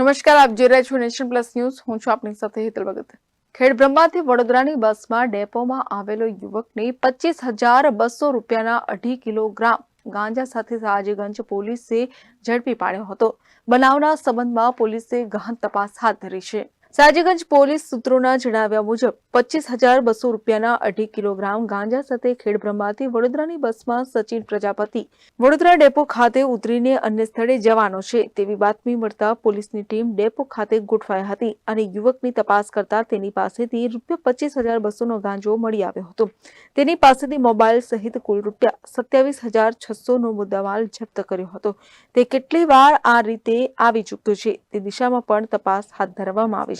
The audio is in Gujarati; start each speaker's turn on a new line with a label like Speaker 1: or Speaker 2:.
Speaker 1: નમસ્કાર, આપ જોઈ રહ્યા છો નેશન પ્લસ ન્યૂઝ. હું છું આપની સાથે હેતલ ભગત. ખેડ બ્રહ્માથી વડોદરાની બસમાં, ડેપોમાં આવેલો યુવકને પચીસ હજાર બસો રૂપિયાના અઢી કિલોગ્રામ ગાંજા સાથે સાજગંજ પોલીસે ઝડપી પાડ્યો હતો. બનાવના સંબંધમાં પોલીસે ગહન તપાસ હાથ ધરી છે. સાજગંજ પોલીસ સૂત્રોના જણાવ્યા મુજબ પચીસ હજાર બસો રૂપિયાના અઢી કિલોગ્રામ ગાંજા સાથે ખેડબ્રહ્માથી વડોદરાની બસમાં સચિન પ્રજાપતિ વડોદરા ડેપો ખાતે ઉતરીને અન્ય સ્થળે જવાનો છે તેવી બાતમી મળતા પોલીસની ટીમ ડેપો ખાતે ગોઠવાઈ હતી અને યુવકની તપાસ કરતા તેની પાસેથી રૂપિયા પચીસ હજાર બસોનો ગાંજો મળી આવ્યો હતો. તેની પાસેથી મોબાઈલ સહિત કુલ રૂપિયા સત્યાવીસ હજાર છસોનો મુદ્દામાલ જપ્ત કર્યો હતો. તે કેટલી વાર આ રીતે આવી ચૂક્યો છે તે દિશામાં પણ તપાસ હાથ ધરવામાં આવી છે.